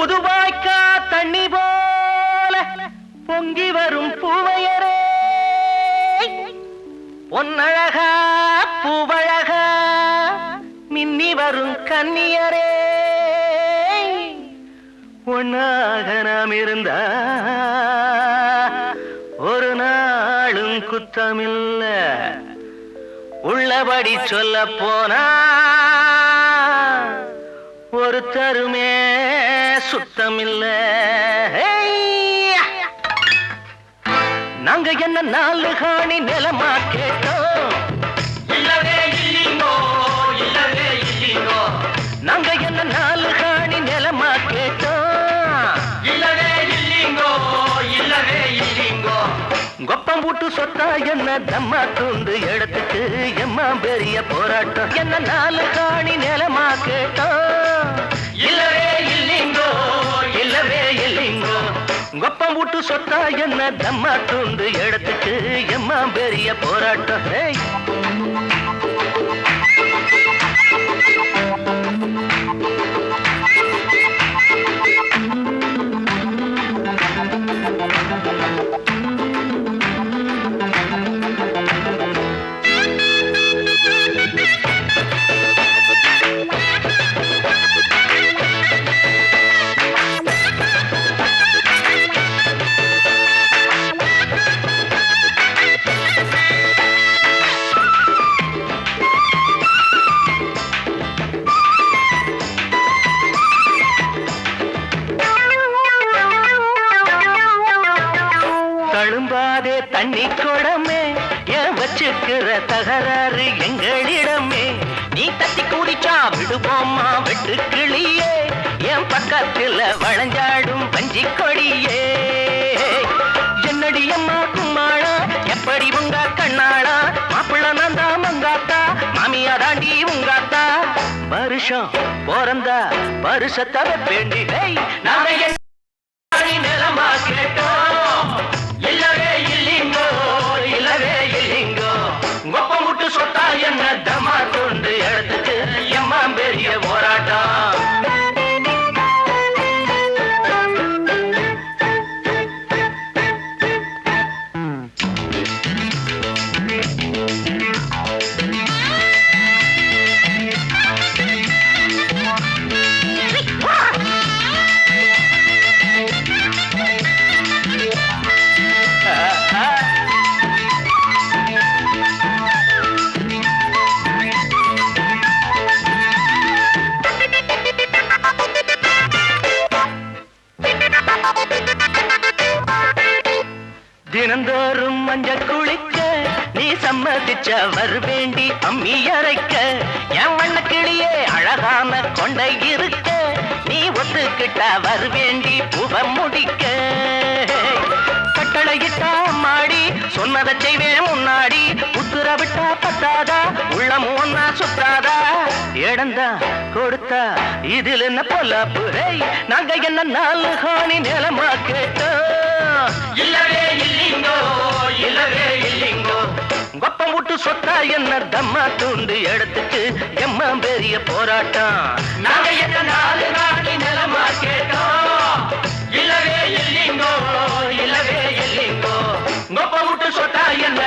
புதுவாய்க்கா தண்ணி போல பொங்கி வரும் பூவையரே. பொன்னழகா பூவழகா மின்னி வரும் கன்னியரே. ஒன்னாக நாம் இருந்தா ஒரு நாளும் குத்தமில்ல. உள்ளபடி சொல்ல போனா ஒரு தருமே சுத்தமில்ல நாங்க என்ன நாலு காணி நிலமா கேட்டோம்? நாங்க என்ன நாலு காணி நிலமா கேட்டோம்? கொப்பம் போட்டு சொத்தா என்ன தம்மா தூண்டு எடுத்துட்டு எம்மா பெரிய போராட்டம். என்ன நாலு காணி நிலமா கேட்டோம்? கொப்பம் சொத்தா என்ன? தம்மா தூண்டு எடுத்துட்டு எம்மா பெரிய போராட்டம் தண்ணி குடமே ஏன் வச்சுக்கிற தகராறு எங்களிடமே. நீ தட்டி குடிச்சா விடுவோமா வெட்டு கிளியே. என் பக்கத்துல வளைஞ்சாடும் பஞ்சி கொடியே. என்னடி அம்மா கும்மாளா எப்படி உங்க கண்ணாளா? மாப்பிள்ள நந்தா மங்காத்தா மாமியா தாண்டி உங்காத்தா. வருஷம் பிறந்தா வருஷத்தை வேண்டி நாங்க என்ன தமா தினந்தோறும் மஞ்சள் குளிக்க நீ சம்மதிச்ச வருவேண்டி அம்மி அரைக்க. என் வண்ண கிளியே அழகான கொண்டை இருக்க நீ ஒத்துக்கிட்ட வருவேண்டி புவ முடிக்க. கட்டளையிட்டா மாடி சொன்னதை செய்வேன் முன்னாடி. உத்தரவிட்டா பத்தாதா உள்ளமும் ஒன்னா சுத்தாதா. கிடந்தா கொடுத்தா இதில் என்ன பொல்லாப்பு? நாங்க என்ன நாலு ஹானி நிலமா கேட்டோம்? இல்லவே இல்லைங்கோ இல்லவே இல்லைங்கோ. கொப்பம் விட்டு சொத்தா என்ன தம்மா தூண்டு இடத்துக்கு எம்மா பெரிய போராட்டம்? நாங்க என்ன நாலு ஹானி நிலமா இல்லவே இல்லைங்கோ இல்லவே இல்லைங்கோ. கொப்பம் விட்டு சொத்தா என்ன